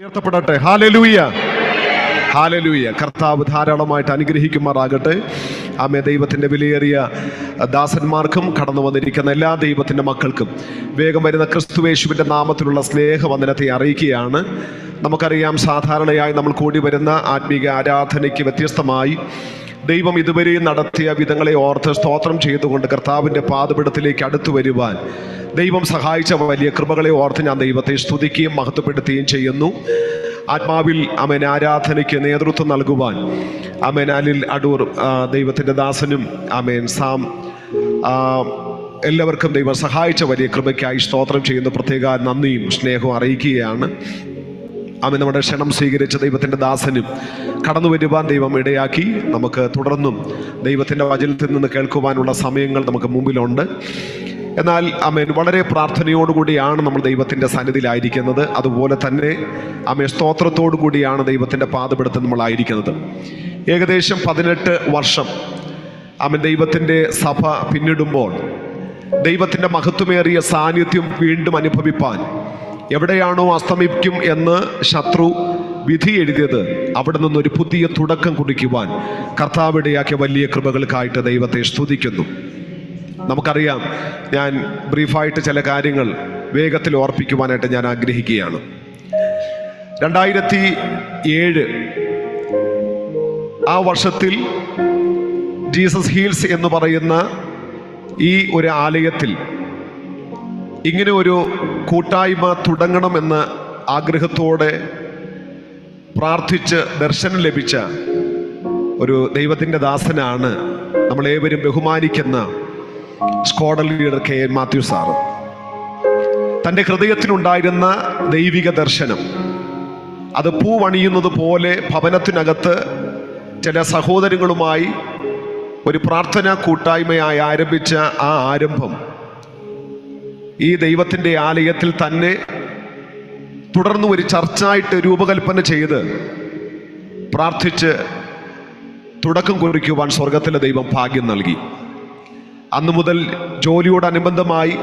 ഉയർത്തപ്പെടട്ടെ. Hallelujah. Hallelujah. കർത്താവ് ധാരാളമായിട്ട് അനുഗ്രഹിക്കുമാറാകട്ടെ. ആമേ ദൈവത്തിന്റെ വിലയേറിയ ദാസന്മാർക്കും കടന്നു വന്നിരിക്കുന്ന എല്ലാ ദൈവത്തിന്റെ മക്കൾക്കും വേഗം വരുന്ന ക്രിസ്തുവേശുവിന്റെ നാമത്തിലുള്ള സ്നേഹവന്ദനത്തെ അറിയിക്കുകയാണ്. നമുക്കറിയാം സാധാരണയായി നമ്മൾ കൂടി വരുന്ന ആത്മീക ആരാധനയ്ക്ക് വ്യത്യസ്തമായി ദൈവം ഇതുവരെ നടത്തിയ വിധങ്ങളെ ഓർത്ത് സ്തോത്രം ചെയ്തുകൊണ്ട് കർത്താവിന്റെ പാതപിടത്തിലേക്ക് അടുത്തു വരുവാൻ ദൈവം സഹായിച്ച വലിയ കൃപകളെ ഓർത്ത് ഞാൻ ദൈവത്തെ സ്തുതിക്കുകയും മഹത്വപ്പെടുത്തുകയും ചെയ്യുന്നു. ആത്മാവിൽ അമൻ. ആരാധനയ്ക്ക് നേതൃത്വം നൽകുവാൻ അമേൻ. അലിൽ അടൂർ ദൈവത്തിന്റെ ദാസനും അമേൻ. സാം എല്ലാവർക്കും ദൈവം സഹായിച്ച വലിയ കൃപയ്ക്കായി സ്തോത്രം ചെയ്യുന്ന. പ്രത്യേക നന്ദിയും സ്നേഹവും അറിയിക്കുകയാണ്. അവൻ നമ്മുടെ ക്ഷണം സ്വീകരിച്ച ദൈവത്തിന്റെ ദാസനും കടന്നു വരുവാൻ ദൈവം ഇടയാക്കി. നമുക്ക് തുടർന്നും ദൈവത്തിന്റെ വചനത്തിൽ നിന്ന് കേൾക്കുവാനുള്ള സമയങ്ങൾ നമുക്ക് മുമ്പിലുണ്ട്. എന്നാൽ അമേൻ വളരെ പ്രാർത്ഥനയോടുകൂടിയാണ് നമ്മൾ ദൈവത്തിന്റെ സന്നിധിയിലായിരിക്കുന്നത്. അതുപോലെ തന്നെ അമേ സ്തോത്രത്തോടു കൂടിയാണ് ദൈവത്തിന്റെ പാതപിടുത്തം നമ്മളായിരിക്കുന്നത്. ഏകദേശം പതിനെട്ട് വർഷം അമൻ ദൈവത്തിന്റെ സഭ പിന്നിടുമ്പോൾ ദൈവത്തിന്റെ മഹത്വമേറിയ സാന്നിധ്യം വീണ്ടും അനുഭവിപ്പാൻ എവിടെയാണോ അസ്തമിക്കും എന്ന് ശത്രു വിധി എഴുതിയത് അവിടെ നിന്നൊരു പുതിയ തുടക്കം കുറിക്കുവാൻ കർത്താവിടയാക്കിയ വലിയ കൃപകൾക്കായിട്ട് ദൈവത്തെ സ്തുതിക്കുന്നു. നമുക്കറിയാം ഞാൻ ബ്രീഫായിട്ട് ചില കാര്യങ്ങൾ വേഗത്തിൽ ഓർപ്പിക്കുവാനായിട്ട് ഞാൻ ആഗ്രഹിക്കുകയാണ്. രണ്ടായിരത്തി ഏഴ് ആ വർഷത്തിൽ ജീസസ് ഹീൽസ് എന്ന് പറയുന്ന ഈ ഒരു ആലയത്തിൽ ഇങ്ങനെ ഒരു കൂട്ടായ്മ തുടങ്ങണമെന്ന് ആഗ്രഹത്തോടെ പ്രാർത്ഥിച്ച് ദർശനം ലഭിച്ച ഒരു ദൈവത്തിന്റെ ദാസനാണ് നമ്മളേവരും ബഹുമാനിക്കുന്ന സ്കോഡൽ leader K N Mathew sir. തന്റെ ഹൃദയത്തിനുണ്ടായിരുന്ന ദൈവിക ദർശനം അത് പൂവണിയുന്നത് പോലെ ഭവനത്തിനകത്ത് ചില സഹോദരങ്ങളുമായി ഒരു പ്രാർത്ഥനാ കൂട്ടായ്മയായി ആരംഭിച്ച ആ ആരംഭം ഈ ദൈവത്തിന്റെ ആലയത്തിൽ തന്നെ തുടർന്ന് ഒരു ചർച്ചായിട്ട് രൂപകൽപ്പന ചെയ്ത് പ്രാർത്ഥിച്ച് തുടക്കം കുറിക്കുവാൻ സ്വർഗത്തിലെ ദൈവം ഭാഗ്യം നൽകി. അന്നു മുതൽ ജോലിയോടനുബന്ധമായി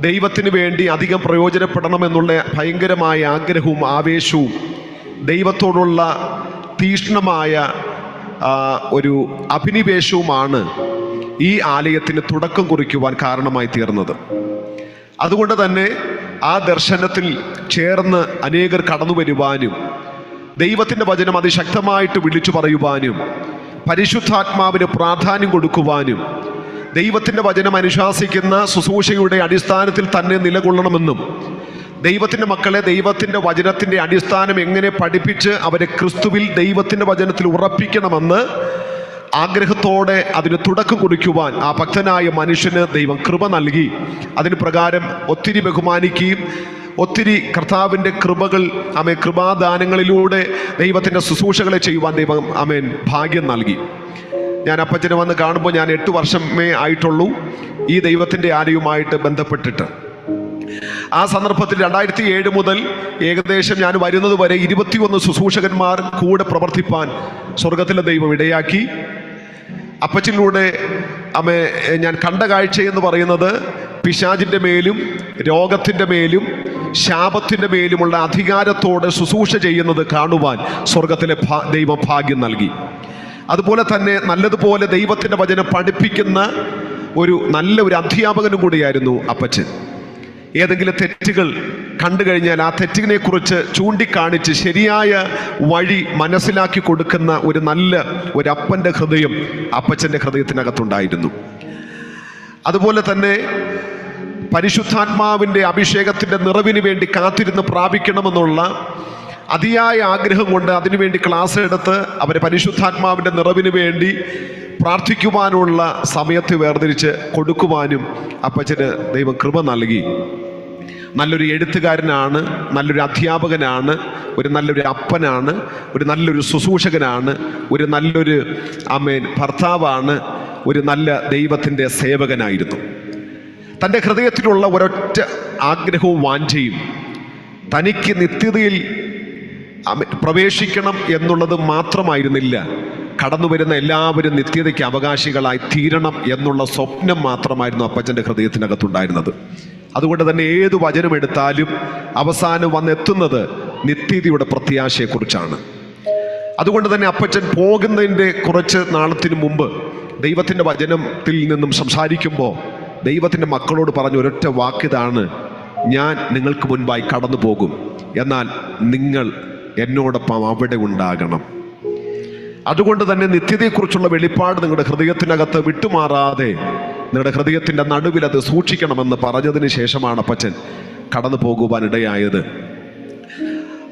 ദൈവത്തിന് വേണ്ടി അധികം പ്രയോജനപ്പെടണമെന്നുള്ള ഭയങ്കരമായ ആഗ്രഹവും ആവേശവും ദൈവത്തോടുള്ള തീഷ്ണമായ ഒരു അഭിനിവേശവുമാണ് ഈ ആലയത്തിന് തുടക്കം കുറിക്കുവാൻ കാരണമായി തീർന്നത്. അതുകൊണ്ട് തന്നെ ആ ദർശനത്തിൽ ചേർന്ന് അനേകർ കടന്നു വരുവാനും ദൈവത്തിന്റെ വചനം അതിശക്തമായിട്ട് വിളിച്ചു പറയുവാനും പരിശുദ്ധാത്മാവിന് പ്രാധാന്യം കൊടുക്കുവാനും ദൈവത്തിന്റെ വചനം അനുശാസിക്കുന്ന ശുശ്രൂഷയുടെ അടിസ്ഥാനത്തിൽ തന്നെ നിലകൊള്ളണമെന്നും ദൈവത്തിന്റെ മക്കളെ ദൈവത്തിന്റെ വചനത്തിന്റെ അടിസ്ഥാനം എങ്ങനെ പഠിപ്പിച്ച് അവരെ ക്രിസ്തുവിൽ ദൈവത്തിന്റെ വചനത്തിൽ ഉറപ്പിക്കണമെന്ന് ആഗ്രഹത്തോടെ അതിന് തുടക്കം കുറിക്കുവാൻ ആ ഭക്തനായ മനുഷ്യന് ദൈവം കൃപ നൽകി. അതിന് പ്രകാരം ഒത്തിരി ബഹുമാനിക്കുകയും ഒത്തിരി കർത്താവിന്റെ കൃപകൾ അമേ കൃപാദാനങ്ങളിലൂടെ ദൈവത്തിന്റെ ശുശ്രൂഷകളെ ചെയ്യുവാൻ ദൈവം അമേൻ ഭാഗ്യം നൽകി. ഞാൻ അപ്പച്ചനെ വന്ന് കാണുമ്പോൾ ഞാൻ എട്ട് വർഷമേ ആയിട്ടുള്ളൂ ഈ ദൈവത്തിന്റെ ആരെയുമായിട്ട് ബന്ധപ്പെട്ടിട്ട്. ആ സന്ദർഭത്തിൽ രണ്ടായിരത്തി ഏഴ് മുതൽ ഏകദേശം ഞാൻ വരുന്നത് വരെ ഇരുപത്തിയൊന്ന് ശുശ്രൂഷകന്മാർ കൂടെ പ്രവർത്തിപ്പാൻ സ്വർഗത്തിലെ ദൈവം ഇടയാക്കി. അപ്പച്ചിലൂടെ അമ്മ ഞാൻ കണ്ട കാഴ്ച എന്ന് പറയുന്നത് പിശാചിന്റെ മേലും രോഗത്തിന്റെ മേലും ശാപത്തിന്റെ മേലുമുള്ള അധികാരത്തോടെ ശുശ്രൂഷ ചെയ്യുന്നത് കാണുവാൻ സ്വർഗത്തിലെ ദൈവം ഭാഗ്യം നൽകി. അതുപോലെ തന്നെ നല്ലതുപോലെ ദൈവത്തിന്റെ വചനം പഠിപ്പിക്കുന്ന ഒരു നല്ല ഒരു അധ്യാപകനും കൂടിയായിരുന്നു അപ്പച്ചൻ. ഏതെങ്കിലും തെറ്റുകൾ കണ്ടു കഴിഞ്ഞാൽ ആ തെറ്റിനെ കുറിച്ച് ചൂണ്ടിക്കാണിച്ച് ശരിയായ വഴി മനസ്സിലാക്കി കൊടുക്കുന്ന ഒരു നല്ല ഒരു അപ്പന്റെ ഹൃദയം അപ്പച്ചന്റെ ഹൃദയത്തിനകത്തുണ്ടായിരുന്നു. അതുപോലെ തന്നെ പരിശുദ്ധാത്മാവിന്റെ അഭിഷേകത്തിന്റെ നിറവിന് വേണ്ടി കാത്തിരുന്ന് പ്രാപിക്കണമെന്നുള്ള അതിയായ ആഗ്രഹം കൊണ്ട് അതിനുവേണ്ടി ക്ലാസ് എടുത്ത് അവർ പരിശുദ്ധാത്മാവിന്റെ നിറവിന് വേണ്ടി പ്രാർത്ഥിക്കുവാനുള്ള സമയത്ത് വേർതിരിച്ച് കൊടുക്കുവാനും അപ്പച്ചന് ദൈവം കൃപ നൽകി. നല്ലൊരു എഴുത്തുകാരനാണ് നല്ലൊരു അധ്യാപകനാണ് ഒരു നല്ലൊരു അപ്പനാണ് ഒരു നല്ലൊരു ശുശ്രൂഷകനാണ് ഒരു നല്ലൊരു അമ്മേൻ ഭർത്താവാണ് ഒരു നല്ല ദൈവത്തിന്റെ സേവകനായിരുന്നു. തന്റെ ഹൃദയത്തിലുള്ള ഒരൊറ്റ ആഗ്രഹവും വാഞ്ചയും തനിക്ക് നിത്യതയിൽ പ്രവേശിക്കണം എന്നുള്ളത് മാത്രമായിരുന്നില്ല. കടന്നു വരുന്ന എല്ലാവരും നിത്യതയ്ക്ക് അവകാശികളായി തീരണം എന്നുള്ള സ്വപ്നം മാത്രമായിരുന്നു അപ്പച്ചന്റെ ഹൃദയത്തിനകത്തുണ്ടായിരുന്നത്. അതുകൊണ്ട് തന്നെ ഏത് വചനം എടുത്താലും അവസാനം വന്നെത്തുന്നത് നിത്യതയുടെ പ്രത്യാശയെക്കുറിച്ചാണ്. അതുകൊണ്ട് തന്നെ അപ്പച്ചൻ പോകുന്നതിന്റെ കുറച്ച് നാളത്തിന് മുമ്പ് ദൈവത്തിന്റെ വചനത്തിൽ നിന്നും സംസാരിക്കുമ്പോൾ ദൈവത്തിന്റെ മക്കളോട് പറഞ്ഞ ഒരൊറ്റ വാക്കിതാണ് ഞാൻ നിങ്ങൾക്ക് മുൻപായി കടന്നു പോകും എന്നാൽ നിങ്ങൾ എന്നോടൊപ്പം അവിടെ ഉണ്ടാകണം. അതുകൊണ്ട് തന്നെ നിത്യതയെക്കുറിച്ചുള്ള വെളിപ്പാട് നിങ്ങളുടെ ഹൃദയത്തിനകത്ത് വിട്ടുമാറാതെ നിങ്ങളുടെ ഹൃദയത്തിന്റെ നടുവിൽ അത് സൂക്ഷിക്കണമെന്ന് പറഞ്ഞതിന് ശേഷമാണ് അപ്പച്ചൻ കടന്നു പോകുവാനിടയായത്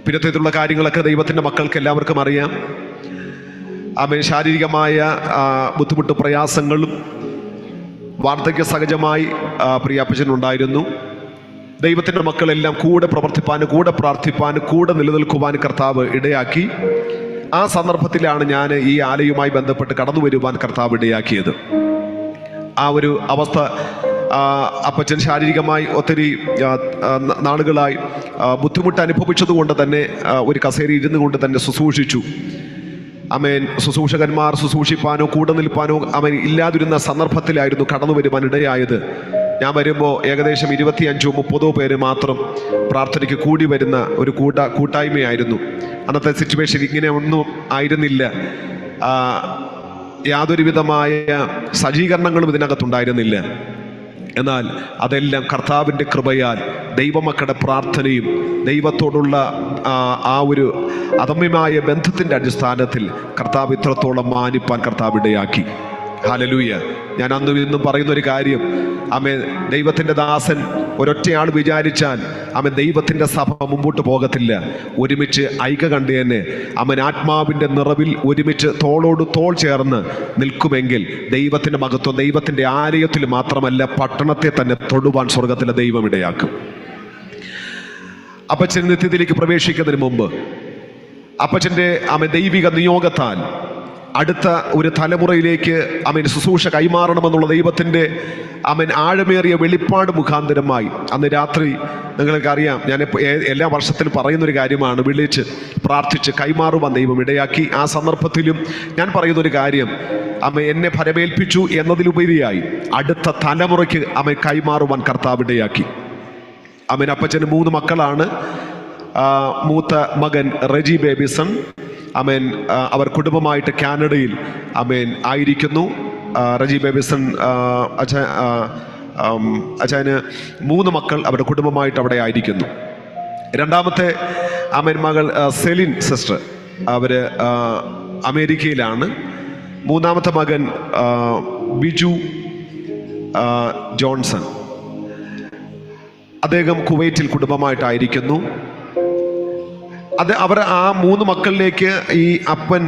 പിന്നത്തേക്കുള്ള കാര്യങ്ങളൊക്കെ ദൈവത്തിന്റെ മക്കൾക്ക് എല്ലാവർക്കും അറിയാം. അവൻ ശാരീരികമായ ബുദ്ധിമുട്ട് പ്രയാസങ്ങളും വാർദ്ധക്യ സഹജമായി പ്രിയാപ്പച്ചനുണ്ടായിരുന്നു ദൈവത്തിന്റെ മക്കളെല്ലാം കൂടെ പ്രവർത്തിപ്പാനും കൂടെ പ്രാർത്ഥിപ്പാനും കൂടെ നിലനിൽക്കുവാനും കർത്താവ് ഇടയാക്കി. ആ സന്ദർഭത്തിലാണ് ഞാൻ ഈ ആലയുമായി ബന്ധപ്പെട്ട് കടന്നു വരുവാൻ കർത്താവ് ഇടയാക്കിയത്. ആ ഒരു അവസ്ഥ അപ്പച്ചൻ ശാരീരികമായി ഒത്തിരി നാളുകളായി ബുദ്ധിമുട്ട് അനുഭവിച്ചതുകൊണ്ട് തന്നെ ഒരു കസേര ഇരുന്നു കൊണ്ട് തന്നെ ശുശ്രൂഷിച്ചു. അമേൻ. ശുശ്രൂഷകന്മാർ ശുശ്രൂഷിപ്പാനോ കൂടെ നിൽപ്പാനോ അമേൻ ഇല്ലാതിരുന്ന സന്ദർഭത്തിലായിരുന്നു കടന്നു വരുവാൻ ഇടയായത്. ഞാൻ വരുമ്പോൾ ഏകദേശം ഇരുപത്തിയഞ്ചോ മുപ്പതോ പേര് മാത്രം പ്രാർത്ഥനയ്ക്ക് കൂടി വരുന്ന ഒരു കൂട്ട കൂട്ടായ്മയായിരുന്നു. അന്നത്തെ സിറ്റുവേഷൻ ഇങ്ങനെ ഒന്നും ആയിരുന്നില്ല. ആ, യാതൊരു വിധമായ സജ്ജീകരണങ്ങളും ഇതിനകത്തുണ്ടായിരുന്നില്ല. എന്നാൽ അതെല്ലാം കർത്താവിന്റെ കൃപയാൽ ദൈവമക്കളുടെ പ്രാർത്ഥനയും ദൈവത്തോടുള്ള ആ, ഒരു അദമ്യമായ ബന്ധത്തിന്റെ അടിസ്ഥാനത്തിൽ കർത്താവ് ഇത്രത്തോളം മാനിപ്പാൻ കർത്താവ് ഇടയാക്കി. ഹാലലൂയ. ഞാൻ അന്നും ഇന്നും പറയുന്ന ഒരു കാര്യം. അമ്മ ദൈവത്തിന്റെ ദാസൻ ഒരൊറ്റയാൾ വിചാരിച്ചാൽ അവൻ ദൈവത്തിന്റെ സഭ മുമ്പോട്ട് പോകത്തില്ല. ഒരുമിച്ച് ഐക്യ കണ്ടു തന്നെ അവൻ ആത്മാവിന്റെ നിറവിൽ ഒരുമിച്ച് തോളോട് തോൾ ചേർന്ന് നിൽക്കുമെങ്കിൽ ദൈവത്തിന്റെ മഹത്വം ദൈവത്തിന്റെ ആലയത്തിൽ മാത്രമല്ല പട്ടണത്തെ തന്നെ തൊടുവാൻ സ്വർഗത്തിലെ ദൈവം ഇടയാക്കും. അപ്പച്ചൻ നിത്യത്തിലേക്ക് പ്രവേശിക്കുന്നതിന് മുമ്പ് അപ്പച്ചന്റെ അവൻ ദൈവിക നിയോഗത്താൽ അടുത്ത ഒരു തലമുറയിലേക്ക് അവൻ ശുശ്രൂഷ കൈമാറണമെന്നുള്ള ദൈവത്തിന്റെ അവൻ ആഴമേറിയ വെളിപ്പാട് മുഖാന്തരമായി അന്ന് രാത്രി നിങ്ങൾക്കറിയാം ഞാൻ എല്ലാ വർഷത്തിലും പറയുന്നൊരു കാര്യമാണ് വിളിച്ച് പ്രാർത്ഥിച്ച് കൈമാറുവാൻ ദൈവം ഇടയാക്കി. ആ സന്ദർഭത്തിലും ഞാൻ പറയുന്നൊരു കാര്യം അമ്മ എന്നെ ഫലമേൽപ്പിച്ചു എന്നതിലുപരിയായി അടുത്ത തലമുറയ്ക്ക് അമ്മ കൈമാറുവാൻ കർത്താവ് ഇടയാക്കി. അമ്മൻ അപ്പച്ചന് മൂന്ന് മക്കളാണ്. മൂത്ത മകൻ റെജി ബേബിസൺ അമേൻ. അവർ കുടുംബമായിട്ട് കാനഡയിൽ അമേൻ ആയിരിക്കുന്നു. റജി ബേബിസൺ അച്ഛ അച്ഛന് മൂന്ന് മക്കൾ അവരുടെ കുടുംബമായിട്ട് അവിടെ ആയിരിക്കുന്നു. രണ്ടാമത്തെ അമേൻ മകൾ സെലിൻ സിസ്റ്റർ അവർ അമേരിക്കയിലാണ്. മൂന്നാമത്തെ മകൻ ബിജു ജോൺസൺ. അദ്ദേഹം കുവൈറ്റിൽ കുടുംബമായിട്ടായിരിക്കുന്നു. അത് അവർ ആ മൂന്ന് മക്കളിലേക്ക് ഈ അപ്പൻ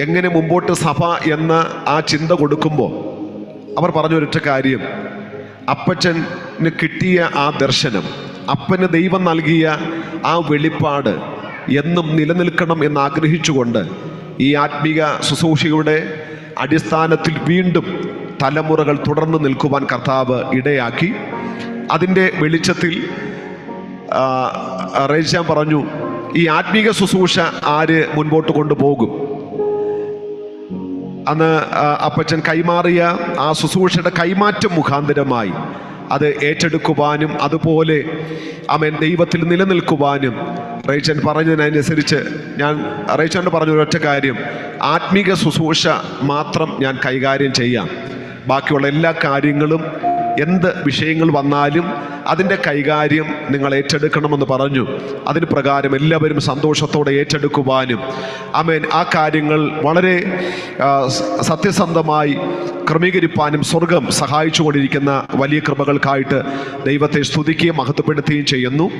എങ്ങനെ മുമ്പോട്ട് സഭ എന്ന ആ ചിന്ത കൊടുക്കുമ്പോൾ അവർ പറഞ്ഞ ഒരൊറ്റ കാര്യം. അപ്പച്ചന് കിട്ടിയ ആ ദർശനം അപ്പന് ദൈവം നൽകിയ ആ വെളിപ്പാട് എന്നും നിലനിൽക്കണം എന്ന് ആഗ്രഹിച്ചുകൊണ്ട് ഈ ആത്മീക ശുശ്രൂഷയുടെ അടിസ്ഥാനത്തിൽ വീണ്ടും തലമുറകൾ തുടർന്ന് നിൽക്കുവാൻ കർത്താവ് ഇടയാക്കി. അതിന്റെ വെളിച്ചത്തിൽ റേച്ചാൻ പറഞ്ഞു ഈ ആത്മീക ശുശ്രൂഷ ആര് മുൻപോട്ട് കൊണ്ടുപോകും? അന്ന് അപ്പച്ചൻ കൈമാറിയ ആ ശുശ്രൂഷയുടെ കൈമാറ്റം മുഖാന്തരമായി അത് ഏറ്റെടുക്കുവാനും അതുപോലെ അവൻ ദൈവത്തിൽ നിലനിൽക്കുവാനും റേച്ചൻ പറഞ്ഞതിനനുസരിച്ച് ഞാൻ റേച്ചന്റെ പറഞ്ഞ ഒരൊറ്റ കാര്യം ആത്മീക ശുശ്രൂഷ മാത്രം ഞാൻ കൈകാര്യം ചെയ്യാം. ബാക്കിയുള്ള എല്ലാ കാര്യങ്ങളും എന്ത് വിഷയങ്ങൾ വന്നാലും അതിന്റെ കൈകാര്യം നിങ്ങൾ ഏറ്റെടുക്കണമെന്ന് പറഞ്ഞു. അതിന് പ്രകാരം എല്ലാവരും സന്തോഷത്തോടെ ഏറ്റെടുക്കുവാനും. അമേൻ ആ കാര്യങ്ങൾ വളരെ സത്യസന്ധമായി ക്രമീകരിപ്പാനും സ്വർഗം സഹായിച്ചുകൊണ്ടിരിക്കുന്ന വലിയ കൃപകൾക്കായിട്ട് ദൈവത്തെ സ്തുതിക്കുകയും മഹത്വപ്പെടുത്തുകയും ചെയ്യുന്നു.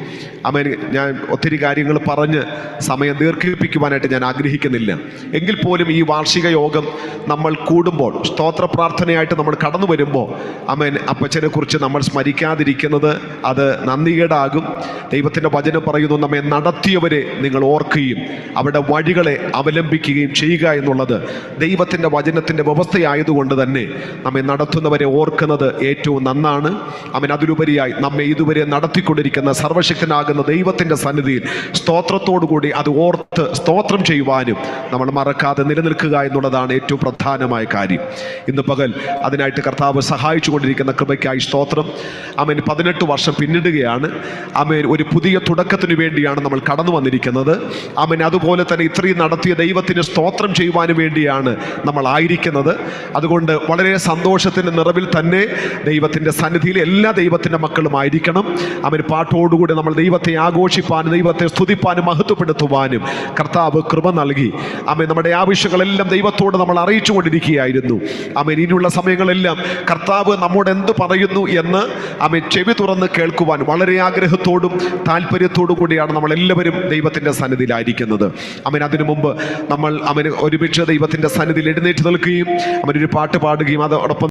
അമേൻ ഞാൻ ഒത്തിരി കാര്യങ്ങൾ പറഞ്ഞ് സമയം ദീർഘിപ്പിക്കുവാനായിട്ട് ഞാൻ ആഗ്രഹിക്കുന്നില്ല. എങ്കിൽ പോലും ഈ വാർഷിക യോഗം നമ്മൾ കൂടുമ്പോൾ സ്തോത്ര പ്രാർത്ഥനയായിട്ട് നമ്മൾ കടന്നു വരുമ്പോൾ അമേൻ അപ്പച്ചനെ കുറിച്ച് നമ്മൾ സ്മരിക്കാതിരിക്കുന്നത് അത് നന്ദികേടാകും. ദൈവത്തിന്റെ വചനം പറയുന്നു നമ്മെ നടത്തിയവരെ നിങ്ങൾ ഓർക്കുകയും അവരുടെ വഴികളെ അവലംബിക്കുകയും ചെയ്യുക എന്നുള്ളത് ദൈവത്തിന്റെ വചനത്തിന്റെ വ്യവസ്ഥയായതുകൊണ്ട് തന്നെ നമ്മെ നടത്തുന്നവരെ ഓർക്കുന്നത് ഏറ്റവും നന്നാണ്. അവൻ അതിലുപരിയായി നമ്മെ ഇതുവരെ നടത്തിക്കൊണ്ടിരിക്കുന്ന സർവശക്തനാകുന്ന ദൈവത്തിന്റെ സന്നിധിയിൽ സ്തോത്രത്തോടുകൂടി അത് ഓർത്ത് സ്തോത്രം ചെയ്യുവാനും നമ്മൾ മറക്കാതെ നിലനിൽക്കുക എന്നുള്ളതാണ് ഏറ്റവും പ്രധാനമായ കാര്യം. ഇന്ന് പകൽ അതിനായിട്ട് കർത്താവ് സഹായിച്ചു കൊണ്ടിരിക്കുന്ന കൃപയ്ക്കായി സ്തോത്രം. അവൻ പതിനെട്ട് പതിനെട്ട് വർഷം പിന്നിടുകയാണ്. അമേൻ ഒരു പുതിയ തുടക്കത്തിനു വേണ്ടിയാണ് നമ്മൾ കടന്നു വന്നിരിക്കുന്നത്. അമൻ അതുപോലെ തന്നെ ഇത്രയും നടത്തിയ ദൈവത്തിന് സ്തോത്രം ചെയ്യുവാനും വേണ്ടിയാണ് നമ്മൾ ആയിരിക്കുന്നത്. അതുകൊണ്ട് വളരെ സന്തോഷത്തിന്റെ നിറവിൽ തന്നെ ദൈവത്തിന്റെ സന്നിധിയിൽ എല്ലാ ദൈവത്തിന്റെ മക്കളും ആയിരിക്കണം. അവൻ പാട്ടോടുകൂടി നമ്മൾ ദൈവത്തെ ആഘോഷിപ്പാനും ദൈവത്തെ സ്തുതിപ്പാനും മഹത്വപ്പെടുത്തുവാനും കർത്താവ് കൃപ നൽകി. അമ്മ നമ്മുടെ ആവശ്യങ്ങളെല്ലാം ദൈവത്തോട് നമ്മൾ അറിയിച്ചു കൊണ്ടിരിക്കുകയായിരുന്നു അമ്മ ഇനിയുള്ള സമയങ്ങളെല്ലാം കർത്താവ് നമ്മോട് എന്ത് പറയുന്നു എന്ന് അമ്മ ചെവി തുറന്ന് കേൾക്കുവാൻ വളരെ ആഗ്രഹത്തോടും താല്പര്യത്തോടും കൂടിയാണ് നമ്മൾ എല്ലാവരും ദൈവത്തിന്റെ സന്നിധിയിലായിരിക്കുന്നത്. അവൻ അതിനു മുമ്പ് നമ്മൾ അവന് ഒരുമിച്ച് ദൈവത്തിന്റെ സന്നിധിയിൽ എഴുന്നേറ്റ് നിൽക്കുകയും അവനൊരു പാട്ട് പാടുകയും അതോടൊപ്പം